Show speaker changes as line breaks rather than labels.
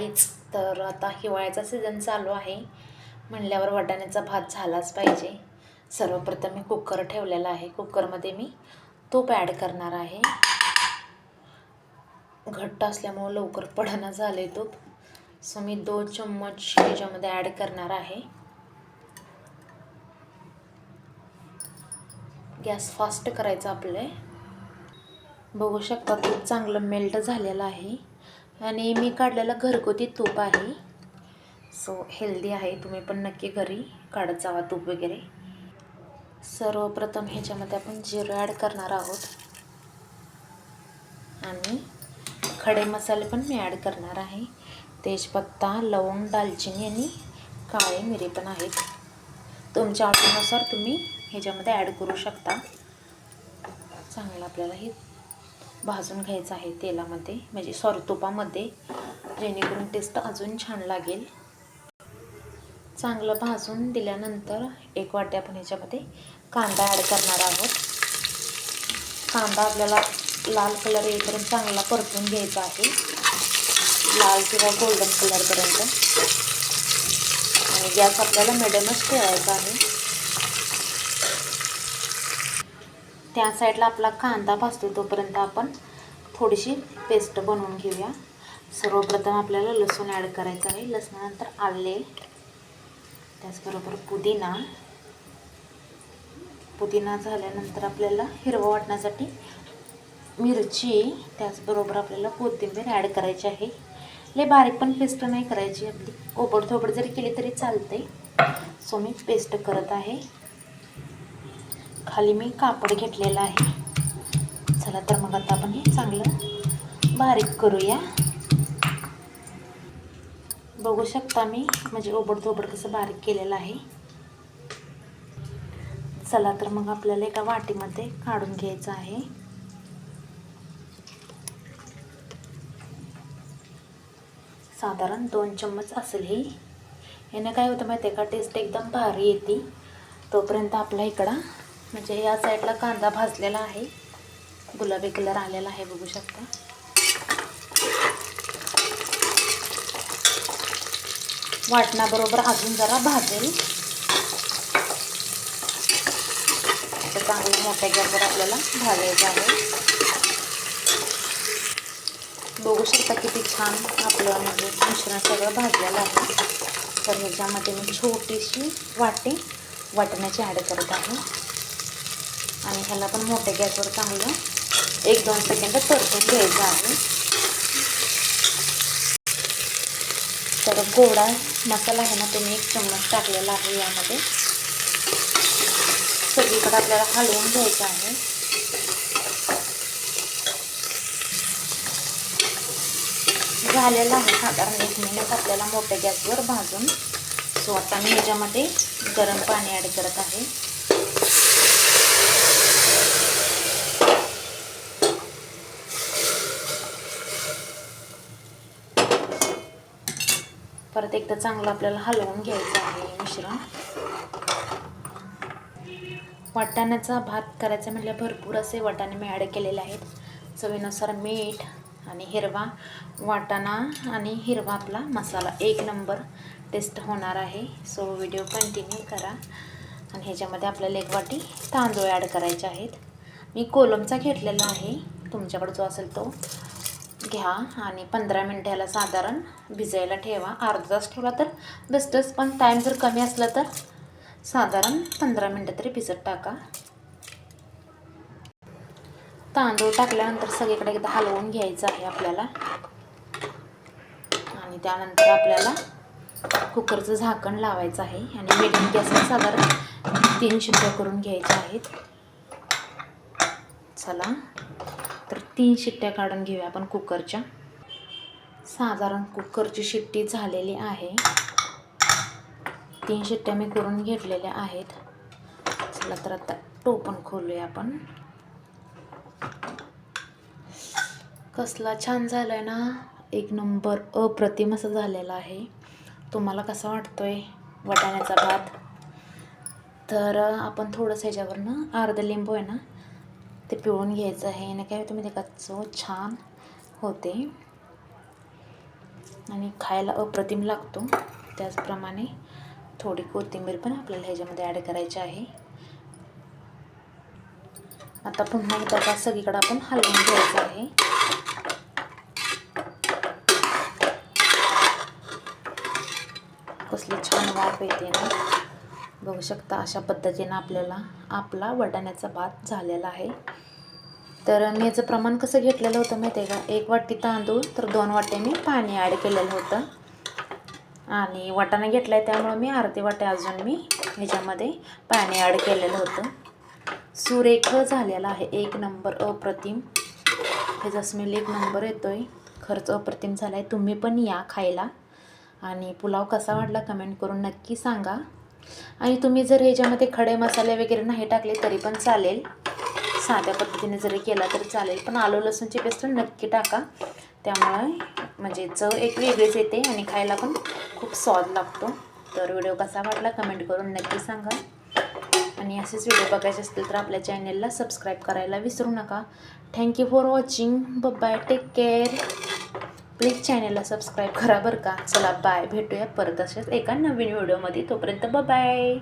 आहेच तर आता हिवाळ्याचा सीझन चालू आहे. म्हणल्यावर वाटाण्याचा भात झालाच पाहिजे. सर्वप्रथम मी कुकर ठेवलेला आहे. कुकरमध्ये मी तूप ॲड करणार आहे. घट्ट असल्यामुळं लवकर पडणं झाले तूप. सो मी दोन चम्मच ह्याच्यामध्ये ॲड करणार आहे. गॅस फास्ट करायचा आपले बघू शकता तूप चांगलं मेल्ट झालेलं आहे. आणि मी काढलेलं घरगुती तूप आहे. सो हेल्दी आहे. तुम्ही पण नक्की घरी काढत जावा तूप वगैरे. सर्वप्रथम ह्याच्यामध्ये आपण जिरं ॲड करणार आहोत. आणि खडे मसाले पण मी ॲड करणार आहे. तेजपत्ता लवंग दालचिनी आणि काळे मिरी पण आहेत. तुमच्या आवडीनुसार तुम्ही ह्याच्यामध्ये ॲड करू शकता. चांगलं आपल्याला हे भाजून घ्यायचं आहे तेलामध्ये म्हणजे सॉरी तुपामध्ये जेणेकरून टेस्ट अजून छान लागेल. चांगलं भाजून दिल्यानंतर एक वाटी आपण ह्याच्यामध्ये कांदा ॲड करणार आहोत. कांदा आपल्याला लाल कलर येईपर्यंत चांगला परतून घ्यायचा आहे. लाल किंवा गोल्डन कलरपर्यंत आणि गॅस आपल्याला मिडियमच ठेवायचा आहे. त्या साईडला आपला कांदा भाजतो तोपर्यंत आपण थोडीशी पेस्ट बनवून घेऊया. सर्वप्रथम आपल्याला लसूण ॲड करायचं आहे. लसणानंतर आले. त्याचबरोबर पुदिना. पुदिना झाल्यानंतर आपल्याला हिरवं वाटण्यासाठी मिरची त्याचबरोबर आपल्याला कोथिंबीर ॲड करायची आहे. लय बारीक पण पेस्ट नाही करायची. आपली ओबडधोबड जरी केली तरी चालते सो मी पेस्ट करत आहे. खाली मी कापड घेतलेलं आहे. चला तर मग आता आपण हे चांगलं बारीक करूया. बघू शकता मी म्हणजे ओबडधोबड कसं बारीक केलेलं आहे. चला तर मग आपल्याला एका वाटीमध्ये काढून घ्यायचं आहे. साधारण दोन चम्मच असेल ही. याने काय होतं माहिती आहे का? टेस्ट एकदम भारी येते. तोपर्यंत आपला इकडं म्हणजे या साईडला कांदा भाजलेला आहे. गुलाबी कलर आलेला आहे बघू शकता. वाटणाबरोबर अजून जरा भाजेल. चांगलं मोठ्या गॅसवर आपल्याला भाजायचं आहे. बघू शकता किती छान आपलं म्हणजे मिश्रण सगळं भाजलेलं आहे. तर ह्याच्यामध्ये मी छोटीशी वाटी वाटण्याची ॲड करत आहे. आणि ह्याला पण मोठ्या गॅसवर चांगलं एक दोन सेकंद परतून घ्यायचं आहे. तर गोडा मसाला आहे ना तुम्ही एक चम्मच टाकलेला आहे यामध्ये. सगळीकडे आपल्याला हलवून घ्यायचं आहे. झालेलं आहे साधारण एक मिनिट आपल्याला मोठ्या गॅसवर भाजून. सो आता मी ह्याच्यामध्ये गरम पाणी ॲड करत आहे. परत एकदा चांगलं आपल्याला हलवून घ्यायचं आहे मिश्रण. वाटाण्याचा भात करायचा म्हटलं भरपूर असे वाटाणे मी ॲड केलेले आहेत. चवीनुसार मीठ आणि हिरवा वाटाणा आणि हिरवा आपला मसाला. एक नंबर टेस्ट होणार आहे. सो व्हिडिओ कंटिन्यू करा. आणि ह्याच्यामध्ये आपल्याला एक वाटी तांदूळ ॲड करायचे आहेत. मी कोलमचा घेतलेला आहे. तुमच्याकडे जो असेल तो. घ्या आणि पंधरा मिनटाला साधारण भिजायला ठेवा. अर्धा तास ठेवला तर बेस्टच पण टाईम जर कमी असला तर साधारण पंधरा मिनटं तरी भिजत टाका. तांदूळ टाकल्यानंतर सगळीकडे एकदा हलवून घ्यायचं आहे आपल्याला. आणि त्यानंतर आपल्याला कुकरचं झाकण लावायचं आहे. आणि मिडियम गॅसवर साधारण तीन शिट्ट्या करून घ्यायच्या आहेत. चला. तीन शिट्ट्या काढून घेऊया आपण कुकरच्या. साधारण कुकरची शिट्टी झालेली आहे. तीन शिट्ट्या मी करून घेतलेल्या आहेत. चला तर आता टोपण खोलूया आपण. कसला छान झाला आहे ना? एक नंबर अप्रतिम असं झालेला आहे. तुम्हाला कसा वाटतो आहे वटाण्याचा भात? तर आपण थोडंसं ह्याच्यावरनं अर्ध लिंबू आहे ना? ते पिळून घ्यायचं आहे. आणि काय तुम्ही ते कच्चं छान होते. आणि खायला अप्रतिम लागतो. त्याचप्रमाणे थोडी कोथिंबीर पण आपल्याला ह्याच्यामध्ये ॲड करायची आहे. आता पुन्हा एकदा सगळीकडे आपण हलवून घ्यायचं आहे. कसली छान वाफ येते ना. बघू शकता अशा पद्धतीनं आपल्याला आपला वडाण्याचा भात झालेला आहे. तर मी याचं प्रमाण कसं घेतलेलं होतं माहिती आहे का? एक वाटी तांदूळ तर दोन वाटे मी पाणी ॲड केलेलं होतं. आणि वाटाणा घेतला आहे त्यामुळं मी अर्धी वाटे अजून मी ह्याच्यामध्ये पाणी ॲड केलेलं होतं. सुरेख झालेला आहे. एक नंबर अप्रतिम. ह्याचा स्मेल एक नंबर येतो आहे खरंच अप्रतिम झाला आहे तुम्ही पण या खायला. आणि पुलाव कसा वाटला कमेंट करून नक्की सांगा. आणि तुम्ही जर ह्याच्यामध्ये खडे मसाले वगैरे नाही टाकले तरी पण चालेल. साध्या पद्धतीने जरी केला तरी चालेल. पण आलू लसूणची पेस्ट नक्की टाका. त्यामुळे म्हणजे चव एक वेगळीच येते आणि खायला पण खूप स्वाद लागतो. तर व्हिडिओ कसा वाटला कमेंट करून नक्की सांगा. आणि असेच व्हिडिओ बघायचे असतील तर आपल्या चॅनेलला सबस्क्राईब करायला विसरू नका. Thank you for watching bye take care please चॅनलला सबस्क्राईब करा बरं का. चला बाय. भेटूया परत असेच एका नवीन व्हिडिओमध्ये. तोपर्यंत बाय